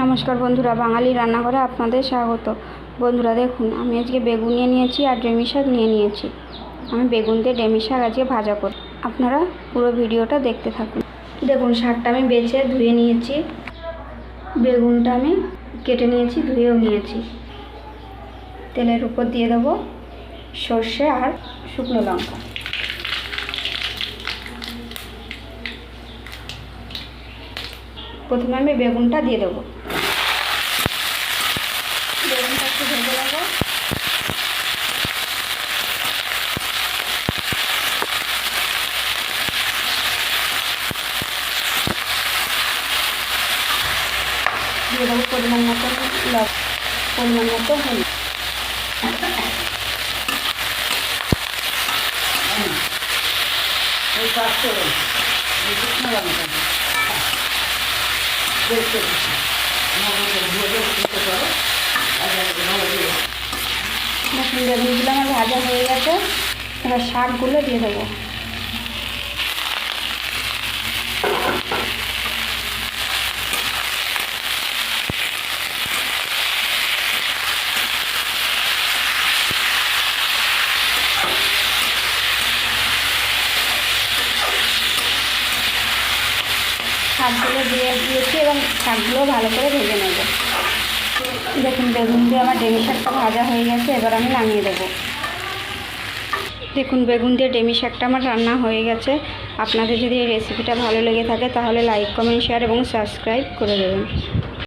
নমস্কার বন্ধুরা, বাঙালি রান্নাঘরে আপনাদের স্বাগত। বন্ধুরা দেখুন, আমি আজকে বেগুন নিয়ে নিয়েছি আর ডেমি শাক নিয়ে নিয়েছি। আমি বেগুন দিয়ে ডেমি শাক আজকে ভাজা করব। আপনারা পুরো ভিডিওটা দেখতে থাকুন। দেখুন, শাকটা আমি বেছে ধুয়ে নিয়েছি। বেগুনটা আমি কেটে নিয়েছি, ধুয়েও নিয়েছি। তেলের উপর দিয়ে দেবো সর্ষে আর শুকনো লঙ্কা। প্রথমে আমি বেগুনটা দিয়ে দেবো। বেগুনটা একটু ভেজে নেব। দিয়ে দেবো পরিমাণ মতো পরিমাণ মতো হলুদ। কাজ করুন এই শুকনো লঙ্কা দিন। দেখতে ভেজে হয়ে গেছে এবার শাকগুলো দিয়ে দেবো শাকগুলো দিয়ে দিয়েছি এবং শাকগুলো ভালো করে ভেজে নেব। দেখুন, বেগুন দিয়ে আমার ডেমি শাকটা ভাজা হয়ে গেছে, এবার আমি নামিয়ে দেবো। দেখুন, বেগুন দিয়ে ডেমি শাকটা আমার রান্না হয়ে গেছে। আপনাদের যদি এই রেসিপিটা ভালো লেগে থাকে, তাহলে লাইক কমেন্ট শেয়ার এবং সাবস্ক্রাইব করে দেবেন।